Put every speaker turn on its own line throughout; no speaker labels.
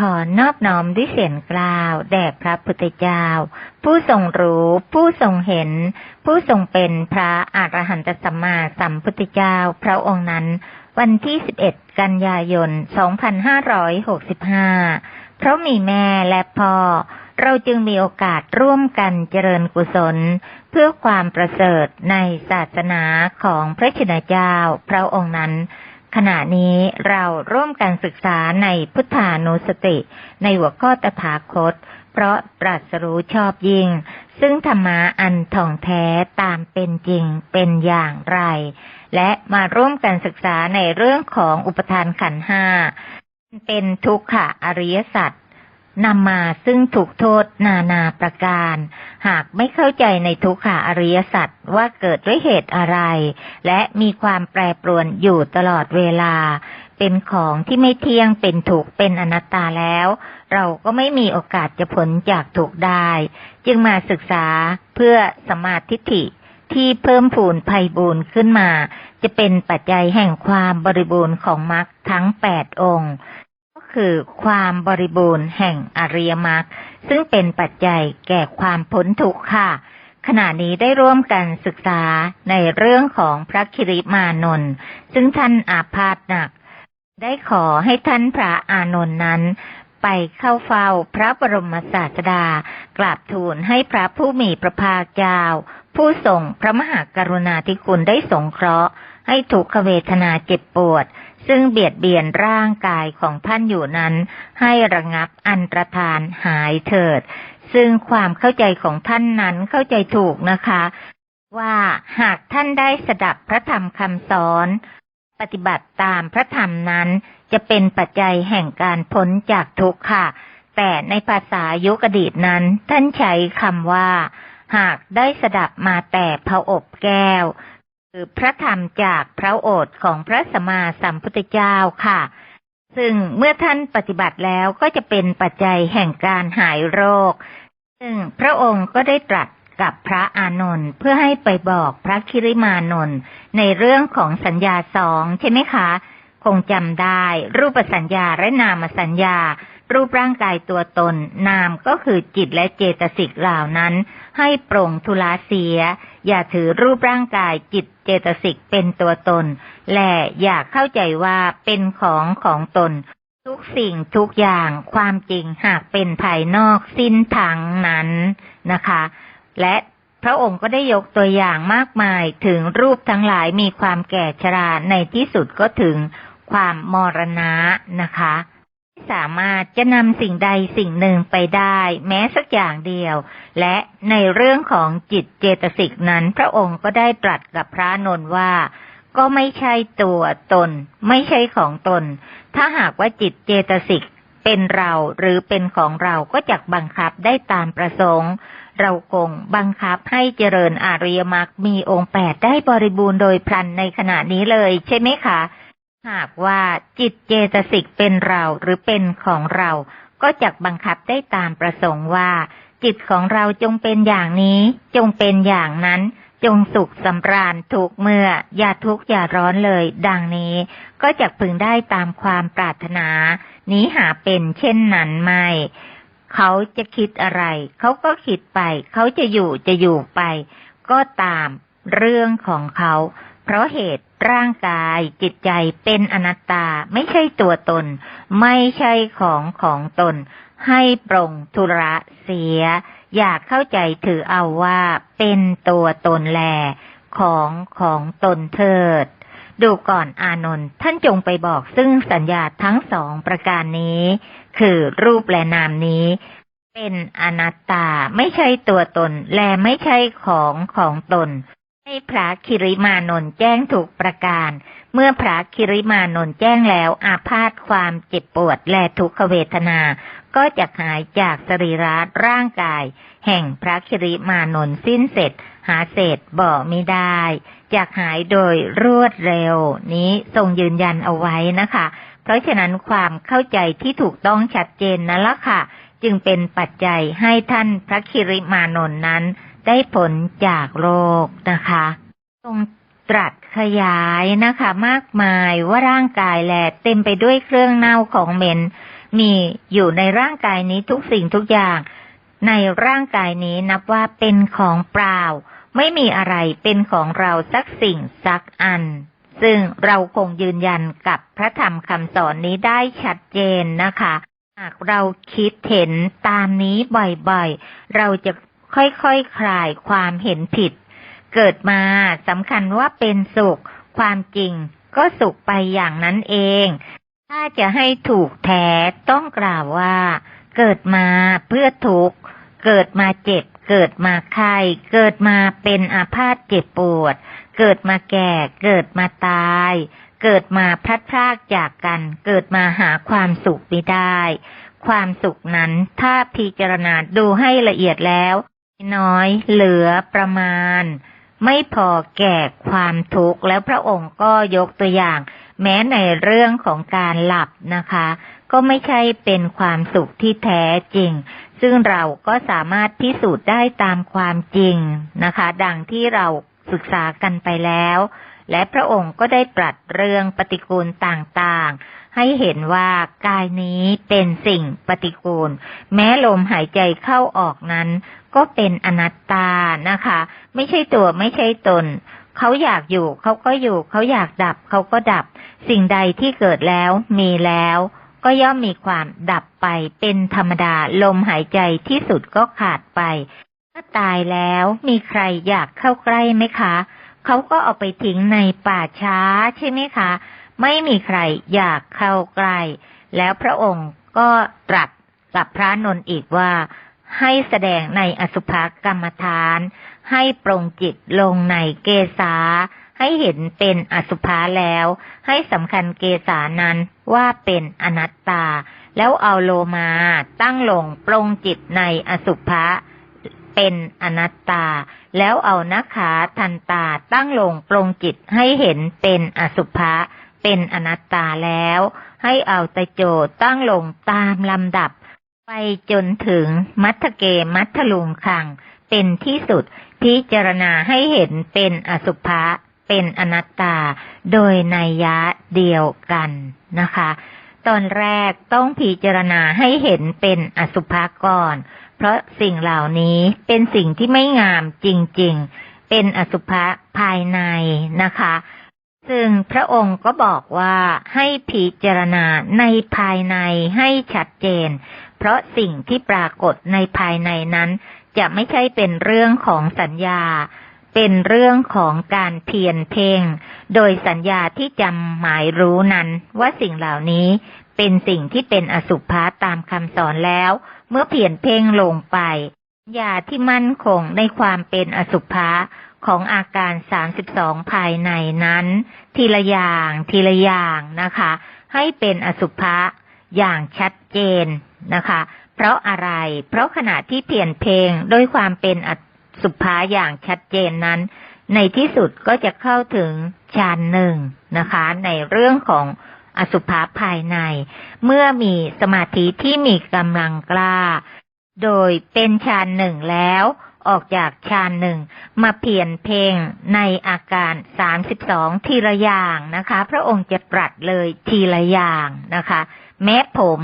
ขอนอบน้อมด้วยเสียงกล่าวแด่พระพุทธเจ้า ผู้ทรงรู้ผู้ทรงเห็น ผู้ทรงเป็นพระอรหันตสัมมาสัมพุทธเจ้า พระองค์นั้น วันที่ 11 กันยายน 2565 เพราะมีแม่และพ่อ เราจึงมีโอกาสร่วมกันเจริญกุศล เพื่อความประเสริฐในศาสนาของพระชินเจ้า พระองค์นั้น ขณะนี้เราร่วมกันศึกษาในพุทธานุสติ ในหัวข้อตถาคต เพราะตรัสรู้ชอบยิ่ง ซึ่งธรรมะอันท่องแท้ตามเป็นจริงเป็นอย่างไร และมาร่วมกันศึกษาในเรื่องของอุปทานขันห้า เป็นทุกขะอริยสัจนำมาซึ่งถูกโทษนานาประการ หากไม่เข้าใจในทุกขะอริยสัจว่าเกิดด้วยเหตุอะไร และมีความแปรปรวนอยู่ตลอดเวลา เป็นของที่ไม่เที่ยงเป็นถูกเป็นอนัตตาแล้ว เราก็ไม่มีโอกาสจะพ้นจากถูกได้ จึงมาศึกษาเพื่อสมาธิฏฐิที่เพิ่มพูนภัยบูนขึ้นมา จะเป็นปัจจัยแห่งความบริบูรณ์ของมรรคทั้งแปดองค์ คือความบริบูรณ์แห่งอริยมรรคซึ่งเป็นปัจจัยแก่ความพ้นทุกข์ค่ะ ขณะนี้ได้ร่วมกันศึกษาในเรื่องของพระคิริมานนท์ซึ่งท่านอาพาธหนัก ได้ขอให้ท่านพระอานนท์นั้นไปเข้าเฝ้าพระบรมศาสดากราบทูลให้พระผู้มีพระภาคเจ้า ผู้ทรงพระมหากรุณาธิคุณได้สงเคราะห์ ให้ทุกขเวทนาเจ็บปวด ซึ่งเบียดเบียนร่างกายของท่านอยู่นั้น ให้ระงับอันตรธานหายเถิด ซึ่งความเข้าใจของท่านนั้นเข้าใจถูกนะคะ ว่าหากท่านได้สดับพระธรรมคำสอน ปฏิบัติตามพระธรรมนั้น จะเป็นปัจจัยแห่งการพ้นจากทุกข์ค่ะ แต่ในภาษายุคอดีตนั้น ท่านใช้คำว่า หากได้สดับมาแต่พระอบแก้ว คือพระธรรมจากพระโอษฐ์ของพระสัมมาสัมพุทธเจ้าค่ะ ซึ่งเมื่อท่านปฏิบัติแล้วก็จะเป็นปัจจัยแห่งการหายโรค ซึ่งพระองค์ก็ได้ตรัสกับพระอานนท์เพื่อให้ไปบอกพระคิริมานนท์ในเรื่องของสัญญาสองใช่ไหมคะ คงจำได้รูปสัญญาและนามสัญญา รูปร่างกายตัวตน นามก็คือจิตและเจตสิกเหล่านั้น ให้ปร่งทุลาเสีย อย่าถือรูปร่างกายจิตเจตสิกเป็นตัวตน และอย่าเข้าใจว่าเป็นของของตน ทุกสิ่งทุกอย่างความจริงหากเป็นภายนอกสิ้นทั้งนั้นนะคะ และพระองค์ก็ได้ยกตัวอย่างมากมายถึงรูปทั้งหลายมีความแก่ชราในที่สุดก็ถึงความมรณะนะคะ สามารถจะนำสิ่งใดสิ่งหนึ่งไปได้ แม้สักอย่างเดียว และในเรื่องของจิตเจตสิกนั้น พระองค์ก็ได้ตรัสกับพระนนท์ว่า ก็ไม่ใช่ตัวตน ไม่ใช่ของตน ถ้าหากว่าจิตเจตสิกเป็นเราหรือเป็นของเราก็จักบังคับได้ตามประสงค์ เราคงบังคับให้เจริญอริยมรรคมีองค์แปดได้บริบูรณ์โดยพลันในขณะนี้เลยใช่ไหมคะ หากว่าจิตเจตสิกเป็นเราหรือเป็นของเรา ก็จักบังคับได้ตามประสงค์ว่า จิตของเราจงเป็นอย่างนี้ จงเป็นอย่างนั้น จงสุขสำราญทุกเมื่อ อย่าทุกข์อย่าร้อนเลย ดังนี้ ก็จักพึงได้ตามความปรารถนา นี้หาเป็นเช่นนั้นไม่เขาจะคิดอะไร เขาก็คิดไป เขาจะอยู่จะอยู่ไป ก็ตามเรื่องของเขา เพราะเหตุ ร่างกายจิตใจเป็นอนัตตาไม่ใช่ตัวตน ไม่ใช่ของของตน ให้ปรงทุระเสีย อยากเข้าใจถือเอาว่าเป็นตัวตนแล ของของตนเถิด ดูก่อนอานนท์ท่านจงไปบอกซึ่งสัญญาทั้งสองประการนี้ คือรูปและนามนี้เป็นอนัตตาไม่ใช่ตัวตนและไม่ใช่ของของตน ให้พระคิริมานนท์แจ้งถูกประการ เมื่อพระคิริมานนท์แจ้งแล้วอาพาธความเจ็บปวดและทุกขเวทนา ก็จะหายจากสรีระร่างกาย แห่งพระคิริมานนท์สิ้นเสร็จ หาเศษบ่ไม่ได้จากหายโดยรวดเร็ว นี้ทรงยืนยันเอาไว้นะคะ เพราะฉะนั้นความเข้าใจที่ถูกต้องชัดเจนนั่นละค่ะ จึงเป็นปัจจัยให้ท่านพระคิริมานนท์นั้น ได้ผลจากโรคนะคะทรงตรัสขยายนะคะ มากมายว่าร่างกายแหละเต็มไปด้วยเครื่องเน่าของเหม็น มีอยู่ในร่างกายนี้ทุกสิ่งทุกอย่าง ในร่างกายนี้นับว่าเป็นของเปล่า ไม่มีอะไรเป็นของเราสักสิ่งสักอัน ซึ่งเราคงยืนยันกับพระธรรมคำสอนนี้ได้ชัดเจนนะคะ หากเราคิดเห็นตามนี้บ่อยๆ เราจะ ค่อยๆคคลายความเห็นผิด เกิดมาสำคัญว่าเป็นสุข ความจริงก็สุขไปอย่างนั้นเอง ถ้าจะให้ถูกแท้ต้องกล่าวว่า เกิดมาเพื่อทุกข์ เกิดมาเจ็บ เกิดมาไข้เกิดมาเป็นอาพาธเจ็บปวด เกิดมาแก่ เกิดมาตาย เกิดมาพลัดพรากจากกัน เกิดมาหาความสุขไม่ได้ ความสุขนั้นถ้าพิจารณาดูให้ละเอียดแล้ว น้อยเหลือประมาณ ไม่พอแก่ความทุกข์แล้วพระองค์ก็ยกตัวอย่าง แม้ในเรื่องของการหลับนะคะ ก็ไม่ใช่เป็นความสุขที่แท้จริง ซึ่งเราก็สามารถพิสูจน์ได้ตามความจริงนะคะ ดังที่เราศึกษากันไปแล้ว และพระองค์ก็ได้ตรัสเรื่องปฏิกูลต่างๆ ให้เห็นว่ากายนี้เป็นสิ่งปฏิกูล แม้ลมหายใจเข้าออกนั้น ก็เป็นอนัตตานะคะ ไม่ใช่ตัวไม่ใช่ตนเขาอยากอยู่เขาก็อยู่เขาอยากดับเขาก็ดับ สิ่งใดที่เกิดแล้วมีแล้ว ก็ย่อมมีความดับไปเป็นธรรมดาลมหายใจที่สุดก็ขาดไปถ้าตายแล้วมีใครอยากเข้าใกล้ไหมคะเขาก็เอาไปทิ้งในป่าช้าใช่ไหมคะ ไม่มีใครอยากเข้าใกล้แล้วพระองค์ก็ตรัสกับพระนนท์อีกว่า ให้แสดงในอสุภกรรมฐาน ให้ปรงจิตลงในเกษาให้เห็นเป็นอสุภาแล้ว ให้สำคัญเกษานั้นว่าเป็นอนัตตา แล้วเอาโลมาตั้งลงปรงจิตในอสุภะเป็นอนัตตา แล้วเอานักขาทันตาตั้งลงปรงจิตให้เห็นเป็นอสุภะเป็นอนัตตาแล้ว ให้เอาตะโจตั้งลงตามลำดับ ไปจนถึงมัทเกมัทลุงคัง เป็นที่สุดพิจารณาให้เห็นเป็นอสุภะเป็นอนัตตา โดยนัยยะเดียวกันนะคะ ตอนแรกต้องพิจารณาให้เห็นเป็นอสุภะก่อน เพราะสิ่งเหล่านี้เป็นสิ่งที่ไม่งามจริง ๆ เป็นอสุภะภายในนะคะซึ่งพระองค์ก็บอกว่าให้พิจารณาในภายในให้ชัดเจน เพราะสิ่งที่ปรากฏในภายในนั้น จะไม่ใช่เป็นเรื่องของสัญญา เป็นเรื่องของการเพียนเพ่ง โดยสัญญาที่จำหมายรู้นั้นว่าสิ่งเหล่านี้เป็นสิ่งที่เป็นอสุภะตามคำสอนแล้ว เมื่อเพียนเพ่งลงไปสัญญาที่มั่นคงในความเป็นอสุภะของอาการสามสิบสองภายในนั้น ทีละอย่างทีละอย่างนะคะ ให้เป็นอสุภะอย่างชัดเจน นะคะ เพราะอะไร เพราะขณะที่เปลี่ยนเพลงด้วยความเป็นอสุภะอย่างชัดเจนนั้น ในที่สุดก็จะเข้าถึงฌานหนึ่งนะคะ ในเรื่องของอสุภะภายใน เมื่อมีสมาธิที่มีกำลังกล้า โดยเป็นฌานหนึ่งแล้วออกจากฌานหนึ่งมาเพียนเพลงในอาการสามสิบสองทีละอย่างนะคะ พระองค์จะตรัสเลยทีละอย่างนะคะ แม้ผม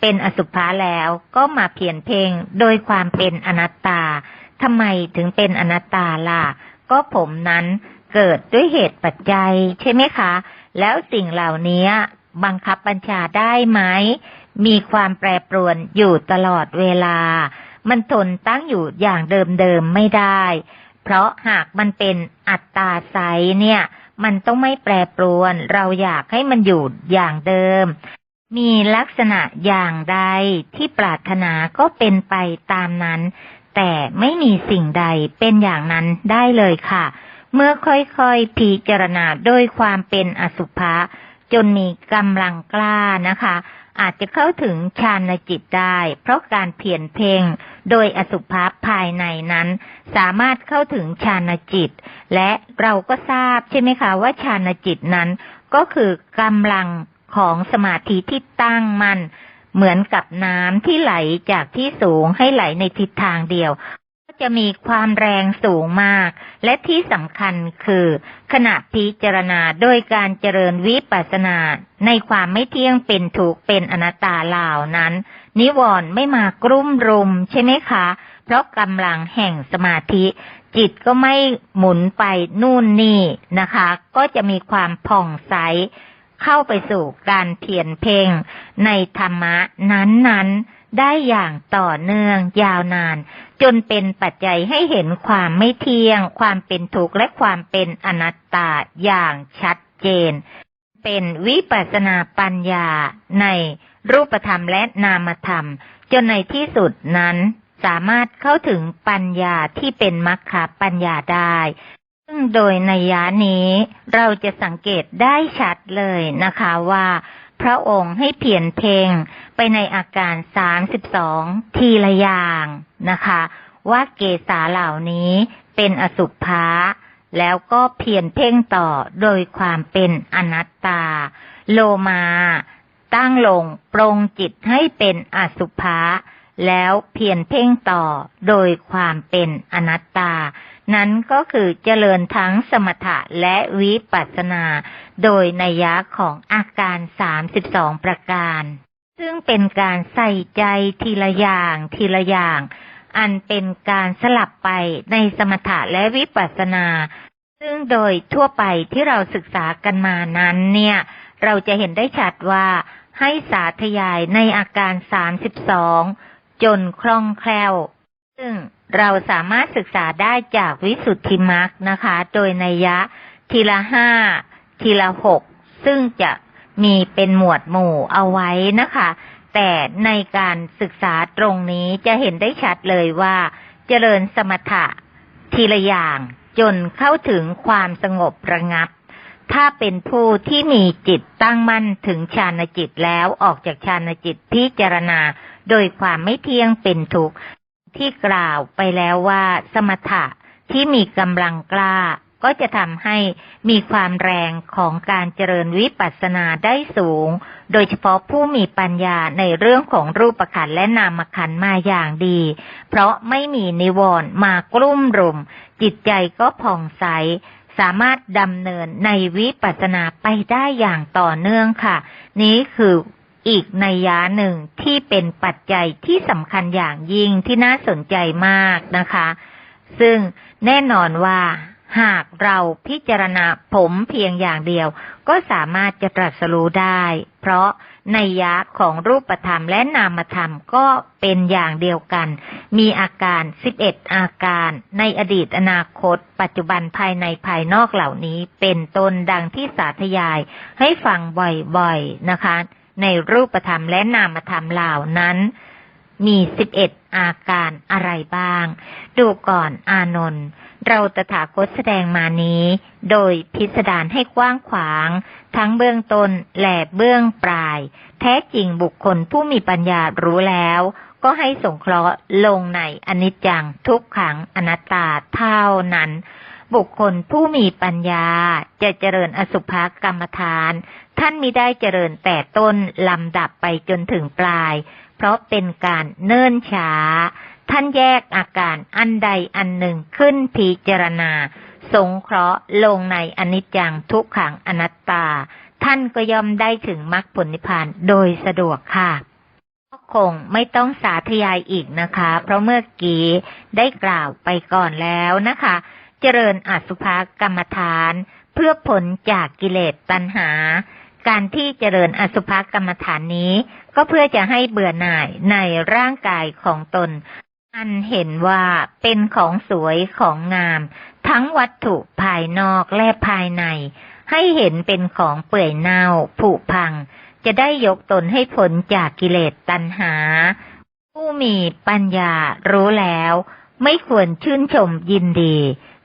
เป็นอสุภะแล้วก็มาเพียนเพลงโดยความเป็นอนัตตาทำไมถึงเป็นอนัตตาล่ะ ก็ผมนั้นเกิดด้วยเหตุปัจจัย ใช่ไหมคะ แล้วสิ่งเหล่านี้บังคับบัญชาได้ไหม มีความแปรปรวนอยู่ตลอดเวลา มันทนตั้งอยู่อย่างเดิมๆไม่ได้ เพราะหากมันเป็นอัตตาไซเนี่ย มันต้องไม่แปรปรวน เราอยากให้มันอยู่อย่างเดิม มีลักษณะอย่างใดที่ปรารถนาก็เป็นไปตามนั้น แต่ไม่มีสิ่งใดเป็นอย่างนั้นได้เลยค่ะ เมื่อค่อยๆพิจารณาโดยความเป็นอสุภะจนมีกำลังกล้านะคะ อาจจะเข้าถึงฌานจิตได้ เพราะการเพียนเพ่งโดยอสุภะภายในนั้น สามารถเข้าถึงฌานจิต และเราก็ทราบใช่ไหมคะว่าฌานจิตนั้น ก็คือกำลัง ของสมาธิที่ตั้งมัน่นเหมือนกับน้ำที่ไหลจากที่สูงให้ไหลในทิศทางเดียว ก็จะมีความแรงสูงมาก และที่สำคัญคือ ขณะพิจารณาโดยการเจริญวิปัสสนา ในความไม่เที่ยงเป็นถูกเป็นอนัตตาเหล่านั้น นิวรณ์ไม่มากรุ่มรุมใช่ไหมคะ เพราะกำลังแห่งสมาธิ จิตก็ไม่หมุนไปนู่นนี่นะคะ ก็จะมีความผ่องใส เข้าไปสู่การเพียรเพ่งในธรรมะนั้นๆ ได้อย่างต่อเนื่องยาวนาน จนเป็นปัจจัยให้เห็นความไม่เที่ยง ความเป็นทุกข์และความเป็นอนัตตาอย่างชัดเจน เป็นวิปัสสนาปัญญาในรูปธรรมและนามธรรม จนในที่สุดนั้นสามารถเข้าถึงปัญญาที่เป็นมรรคปัญญาได้ ซึ่งโดยในยะนี้เราจะสังเกตได้ชัดเลยนะคะว่า พระองค์ให้เพียนเพลงไปในอาการสามสิบสองทีละอย่างนะคะ ว่าเกสาเหล่านี้เป็นอสุภะแล้วก็เพียนเพ่งต่อโดยความเป็นอนัตตา โลมาตั้งลงปรงจิตให้เป็นอสุภะแล้วเพียนเพ่งต่อโดยความเป็นอนัตตา นั้นก็คือเจริญทั้งสมถะและวิปัสสนา โดยนัยยะของอาการสามสิบสองประการ ซึ่งเป็นการใส่ใจทีละอย่างทีละอย่าง อันเป็นการสลับไปในสมถะและวิปัสสนา ซึ่งโดยทั่วไปที่เราศึกษากันมานั้นเนี่ย เราจะเห็นได้ชัดว่าให้สาธยายในอาการสามสิบสองจนคล่องแคล่ว ซึ่งเราสามารถศึกษาได้จากวิสุทธิมรรคนะคะ โดยนัยยะทีละห้าทีละหกซึ่งจะมีเป็นหมวดหมู่เอาไว้นะคะ แต่ในการศึกษาตรงนี้จะเห็นได้ชัดเลยว่าเจริญสมถะทีละอย่างจนเข้าถึงความสงบระงับ ถ้าเป็นผู้ที่มีจิตตั้งมั่นถึงฌานจิตแล้วออกจากฌานจิตพิจารณา โดยความไม่เที่ยงเป็นทุกข์ ที่กล่าวไปแล้วว่าสมถะที่มีกำลังกล้า ก็จะทำให้มีความแรงของการเจริญวิปัสสนาได้สูง โดยเฉพาะผู้มีปัญญาในเรื่องของรูปขันธ์และนามขันธ์มาอย่างดี เพราะไม่มีนิวรณ์มากลุ่มรุม จิตใจก็ผ่องใสสามารถดำเนินในวิปัสสนาไปได้อย่างต่อเนื่องค่ะ นี้คือ อีกในยาหนึ่งที่เป็นปัจจัยที่สำคัญอย่างยิ่งที่น่าสนใจมากนะคะ ซึ่งแน่นอนว่าหากเราพิจารณาผมเพียงอย่างเดียว ก็สามารถจะตรัสรู้ได้ เพราะในยะของรูปธรรมและนามธรรมก็เป็นอย่างเดียวกัน มีอาการ 11 อาการในอดีตอนาคต ปัจจุบันภายในภายนอกเหล่านี้ เป็นตนดังที่สาธยายให้ฟังบ่อยๆนะคะ ในรูปธรรมและนามธรรมเหล่านั้น มีสิบเอ็ดอาการอะไรบ้าง ดูก่อนอานนท์เราตถาคตแสดงมานี้ โดยพิสดารให้กว้างขวาง ทั้งเบื้องต้นและเบื้องปลาย แท้จริงบุคคลผู้มีปัญญารู้แล้ว ก็ให้สงเคราะห์ลงในอนิจจังทุกขังอนัตตาเท่านั้น บุคคลผู้มีปัญญาจะเจริญอสุภกรรมฐาน ท่านมิได้เจริญแต่ต้นลำดับไปจนถึงปลาย เพราะเป็นการเนิ่นช้า ท่านแยกอาการอันใดอันหนึ่งขึ้นพิจารณา สงเคราะห์ลงในอนิจจังทุกขังอนัตตา ท่านก็ย่อมได้ถึงมรรคผลนิพพานโดยสะดวกค่ะคงไม่ต้องสาธยายอีกนะคะ เพราะเมื่อกี้ได้กล่าวไปก่อนแล้วนะคะ เจริญอสุภกรรมฐาน เพื่อผลจากกิเลสตัณหา การที่เจริญอสุภกรรมฐานนี้ ก็เพื่อจะให้เบื่อหน่ายในร่างกายของตน อันเห็นว่าเป็นของสวยของงาม ทั้งวัตถุภายนอกและภายใน ให้เห็นเป็นของเปื่อยเน่าผุพัง จะได้ยกตนให้พ้นจากกิเลสตัณหา ผู้มีปัญญารู้แล้วไม่ควรชื่นชมยินดี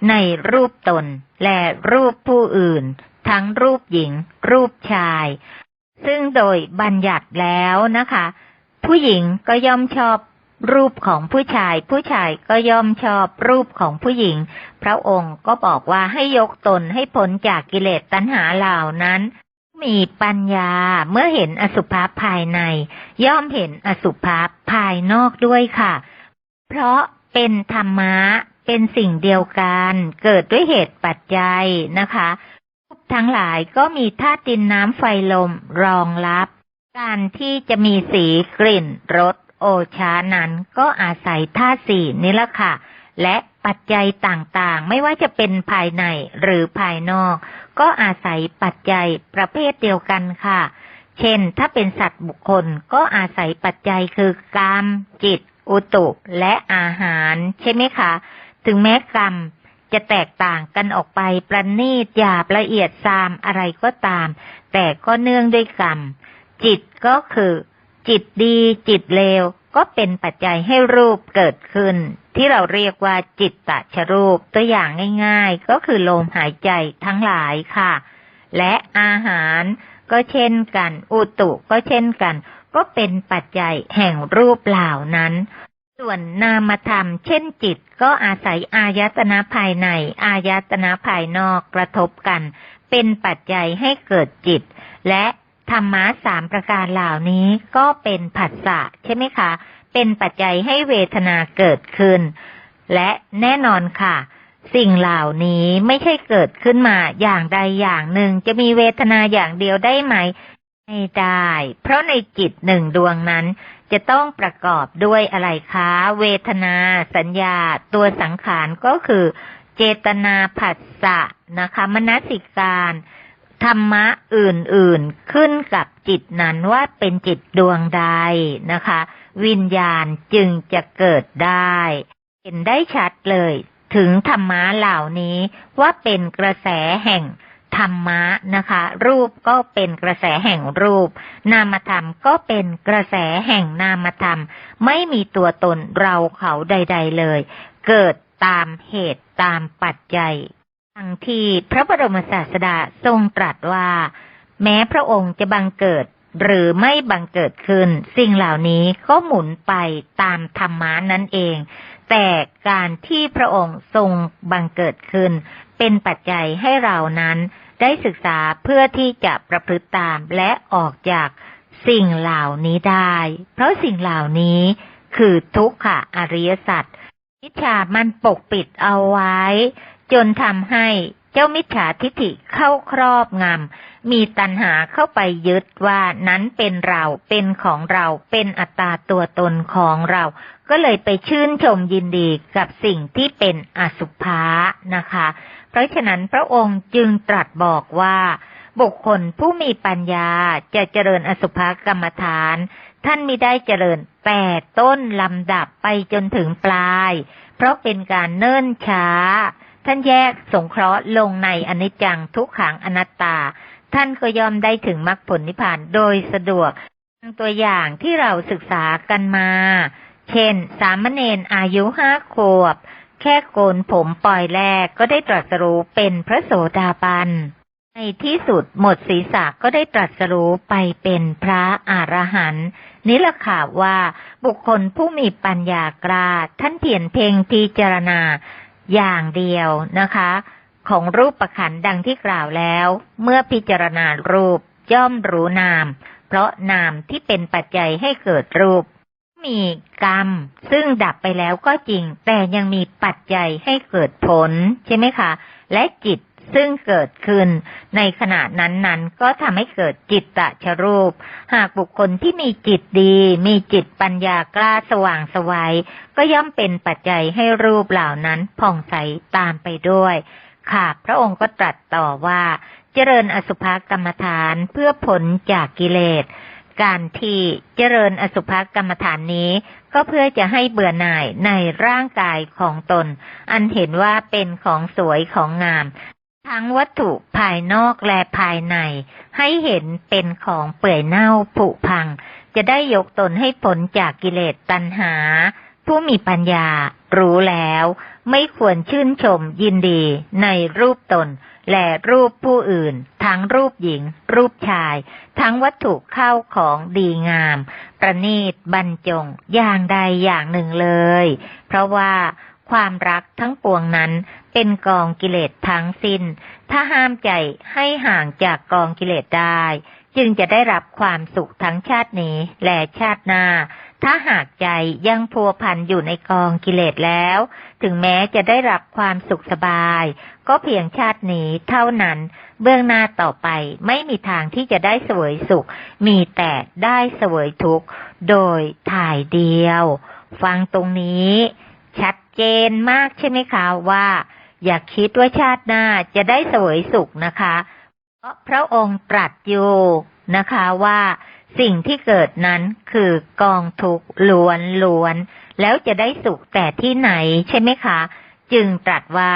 ในรูปตน และรูปผู้อื่น ทั้งรูปหญิง รูปชาย ซึ่งโดยบัญญัติแล้วนะคะ ผู้หญิงก็ย่อมชอบรูปของผู้ชาย ผู้ชายก็ย่อมชอบรูปของผู้หญิง พระองค์ก็บอกว่าให้ยกตนให้พ้นจากกิเลสตัณหาเหล่านั้น มีปัญญาเมื่อเห็นอสุภะภายใน ย่อมเห็นอสุภะภายนอกด้วยค่ะ เพราะเป็นธรรมะ เป็นสิ่งเดียวกัน เกิดด้วยเหตุปัจจัยนะคะรูปทั้งหลายก็มีธาตุดินน้ำไฟลมรองรับ การที่จะมีสีกลิ่นรสโอชานั้นก็อาศัยธาตุสี่นี่ละค่ะ และปัจจัยต่างๆ ไม่ว่าจะเป็นภายในหรือภายนอก ก็อาศัยปัจจัยประเภทเดียวกันค่ะ เช่น ถ้าเป็นสัตว์บุคคลก็อาศัยปัจจัยคือกรรมจิต อุตุ และอาหาร ใช่ไหมคะ ถึงแม้กรรมจะแตกต่างกันออกไปประณีตหยาบละเอียดซามอะไรก็ตาม แต่ก็เนื่องด้วยกรรม จิตก็คือ จิตดี จิตเลว ก็เป็นปัจจัยให้รูปเกิดขึ้น ที่เราเรียกว่าจิตตชรูปตัวอย่างง่าย ๆ ก็คือลมหายใจทั้งหลายค่ะ และอาหารก็เช่นกัน อุตุก็เช่นกัน ก็เป็นปัจจัยแห่งรูปเหล่านั้น ส่วนนามธรรม เช่นจิตก็อาศัยอายตนะภายใน อายตนะภายนอกกระทบกัน เป็นปัจจัยให้เกิดจิต และธรรมะสามประการเหล่านี้ก็เป็นผัสสะใช่ไหมคะ เป็นปัจจัยให้เวทนาเกิดขึ้น และแน่นอนค่ะ สิ่งเหล่านี้ไม่ใช่เกิดขึ้นมาอย่างใดอย่างหนึ่ง จะมีเวทนาอย่างเดียวได้ไหม ไม่ได้ เพราะในจิตหนึ่งดวงนั้น จะต้องประกอบด้วยอะไรคะ เวทนา สัญญา ตัวสังขารก็คือ เจตนาผัสสะนะคะ มนสิการธรรมะอื่นๆขึ้นกับจิตนั้นว่าเป็นจิตดวงใดนะคะ วิญญาณจึงจะเกิดได้ เห็นได้ชัดเลย ถึงธรรมะเหล่านี้ว่าเป็นกระแสแห่ง ธรรมะนะคะ รูปก็เป็นกระแสแห่งรูป นามธรรมก็เป็นกระแสแห่งนามธรรม ไม่มีตัวตนเราเขาใด ๆเลย เกิดตามเหตุตามปัจจัยทั้งที่พระบรมศาสดาทรงตรัสว่า แม้พระองค์จะบังเกิดหรือไม่บังเกิดขึ้น สิ่งเหล่านี้ก็หมุนไปตามธรรมานั่นเอง แต่การที่พระองค์ทรงบังเกิดขึ้น เป็นปัจจัยให้เรานั้นได้ศึกษาเพื่อที่จะประพฤติตามและออกจากสิ่งเหล่านี้ได้ เพราะสิ่งเหล่านี้คือทุกขะอริยสัจมิจฉามันปกปิดเอาไว้ จนทำให้เจ้ามิจฉาทิฏฐิเข้าครอบงำ มีตัณหาเข้าไปยึดว่านั้นเป็นเรา เป็นของเรา เป็นอัตตาตัวตนของเรา ก็เลยไปชื่นชมยินดีกับสิ่งที่เป็นอสุภะนะคะ เพราะฉะนั้นพระองค์จึงตรัสบอกว่า บุคคลผู้มีปัญญาจะเจริญอสุภกรรมฐาน ท่านมิได้เจริญแต่ต้นลำดับไปจนถึงปลาย เพราะเป็นการเนิ่นช้าท่านแยกสงเคราะห์ลงในอนิจจังทุกขังอนัตตา ท่านก็ยอมได้ถึงมรรคผลนิพพานโดยสะดวกตัวอย่างที่เราศึกษากันมา เช่น สามเณรอายุห้าขวบ แค่โกนผมปล่อยแรกก็ได้ตรัสรู้เป็นพระโสดาบัน ในที่สุดหมดศีรษะก็ได้ตรัสรู้ไปเป็นพระอรหันต์นี่แหละค่ะว่าบุคคลผู้มีปัญญากล้าท่านเพียรเพ่งพิจารณาอย่างเดียวนะคะ ของรูปประขันดังที่กล่าวแล้ว เมื่อพิจารณารูปย่อมรู้นาม เพราะนามที่เป็นปัจจัยให้เกิดรูป มีกรรม ซึ่งดับไปแล้วก็จริง แต่ยังมีปัจจัยให้เกิดผล ใช่ไหมคะ และจิตซึ่งเกิดขึ้น ในขณะนั้นๆ ก็ทำให้เกิดจิตตะชรูป หากบุคคลที่มีจิตดี มีจิตปัญญากล้าสว่างสวัยก็ย่อมเป็นปัจจัยให้รูปเหล่านั้นผ่องใสตามไปด้วย ค่ะ พระองค์ก็ตรัสต่อว่า เจริญอสุภกรรมฐานเพื่อผลจากกิเลส การที่เจริญอสุภกรรมฐานนี้ ก็เพื่อจะให้เบื่อหน่ายในร่างกายของตน อันเห็นว่าเป็นของสวยของงาม ทั้งวัตถุภายนอกและภายใน ให้เห็นเป็นของเปื่อยเน่าผุพัง จะได้ยกตนให้พ้นจากกิเลสตัณหา ผู้มีปัญญารู้แล้ว ไม่ควรชื่นชมยินดีในรูปตน และรูปผู้อื่น ทั้งรูปหญิง รูปชาย ทั้งวัตถุเข้าของดีงาม ประณีตบรรจง อย่างใดอย่างหนึ่งเลย เพราะว่าความรักทั้งปวงนั้นเป็นกองกิเลสทั้งสิน้น ถ้าห้ามใจให้ห่างจากกองกิเลสได้ จึงจะได้รับความสุขทั้งชาตินี้และชาติหน้า ถ้าหากใจยังพัวพันอยู่ในกองกิเลสแล้ว ถึงแม้จะได้รับความสุขสบาย ก็เพียงชาตินี้เท่านั้น เบื้องหน้าต่อไปไม่มีทางที่จะได้เสวยสุข มีแต่ได้เสวยทุกข์ โดยถ่ายเดียว ฟังตรงนี้ ชัดเจนมากใช่ไหมคะว่า อย่าคิดว่าชาติหน้าจะได้เสวยสุขนะคะเพราะพระองค์ตรัสอยู่นะคะว่าสิ่งที่เกิดนั้นคือกองทุกข์ล้วนล้วน แล้วจะได้สุขแต่ที่ไหนใช่ไหมคะ จึงตรัสว่า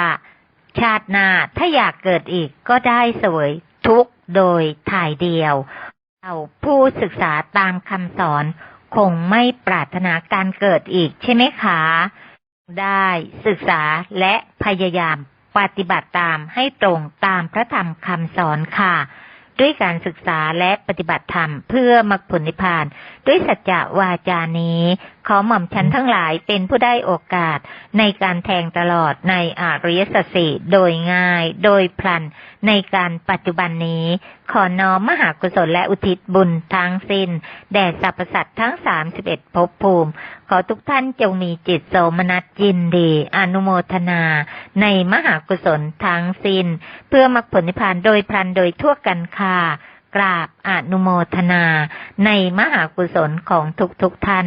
ชาติหน้าถ้าอยากเกิดอีกก็ได้เสวยทุกโดยถ่ายเดียว เราผู้ศึกษาตามคำสอนคงไม่ปรารถนาการเกิดอีกใช่ไหมคะ ได้ศึกษาและพยายามปฏิบัติตามให้ตรงตามพระธรรมคำสอนค่ะ ด้วยการศึกษาและปฏิบัติธรรมเพื่อมรรคผลนิพพาน ด้วยสัจจะวาจานี้ ขอหม่อมฉันทั้งหลายเป็นผู้ได้โอกาสในการแทงตลอดในอริยสัจสี่โดยง่าย โดยพลันในการปัจจุบันนี้ ขอน้อมมหากุศลและอุทิศบุญทั้งสิ้น แด่สรรพสัตว์ทั้งสามสิบเอ็ดภพภูมิ ขอทุกท่านจงมีจิตโสมนัสยินดี อนุโมทนา ในมหากุศลทั้งสิ้น เพื่อมรรคผลนิพพานโดยพลันโดยทั่วกันค่ะกราบอนุโมทนา ในมหากุศลของทุกๆทท่าน